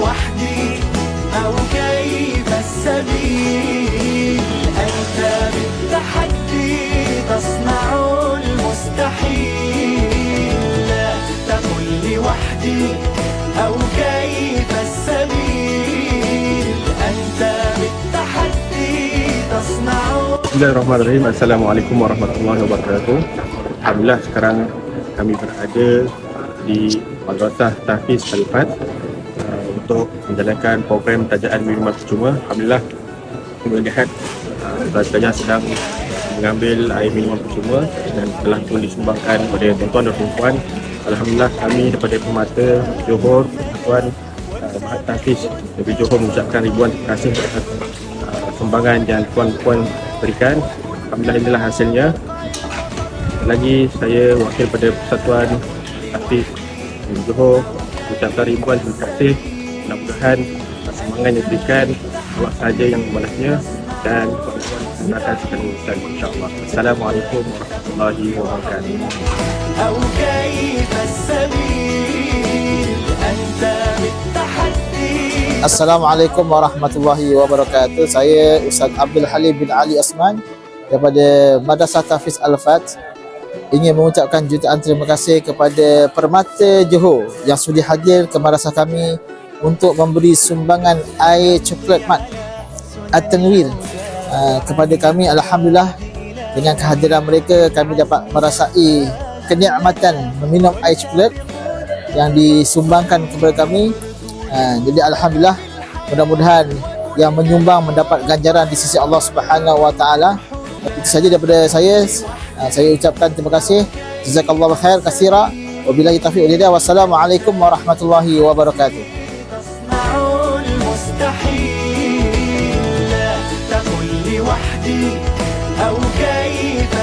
وحدي أو كيف السبيل؟ أنت بالتحدي تصنع المستحيل. لا تقل لي وحدي أو كيف السبيل؟ أنت بالتحدي تصنع بسم الله الرحمن الرحيم. السلام عليكم ورحمة الله وبركاته. الحمد لله sekarang kami berada di Madrasah Tahfiz Khalifat untuk menjalankan program tajaan minuman percuma. Alhamdulillah melihat uh, pelajar sedang mengambil air minuman percuma dan telah pun disumbangkan kepada tuan-tuan dan puan Alhamdulillah kami daripada Permata Johor Tuan uh, Mahat Tahfiz dari Johor mengucapkan ribuan terima kasih atas uh, sumbangan yang tuan-puan berikan. Alhamdulillah inilah hasilnya. Lagi saya wakil pada Persatuan di Johor ucapkan ribuan terima kasih Mudah-mudahan semangat yang diberikan buat saja yang membalasnya dan tuan-tuan gunakan sekali urusan insyaAllah. Assalamualaikum warahmatullahi wabarakatuh. أو كيف السبيل أنت بالتحدي Assalamualaikum warahmatullahi wabarakatuh. Saya Ustaz Abdul Halim bin Ali Osman daripada Madrasah Tafiz Al-Fat ingin mengucapkan jutaan terima kasih kepada Permata Johor yang sudi hadir ke madrasah kami untuk memberi sumbangan air coklat mat At-Tanwir uh, kepada kami Alhamdulillah dengan kehadiran mereka kami dapat merasai kenikmatan meminum air coklat yang disumbangkan kepada kami. Uh, jadi Alhamdulillah mudah-mudahan yang menyumbang mendapat ganjaran di sisi Allah Subhanahu Wa Taala. Itu saja daripada saya. Uh, saya ucapkan terima kasih. Jazakallahu khair kasira. Wabillahi taufiq wal hidayah. Wassalamualaikum warahmatullahi wabarakatuh مستحيل لا تقل لوحدي أو كيف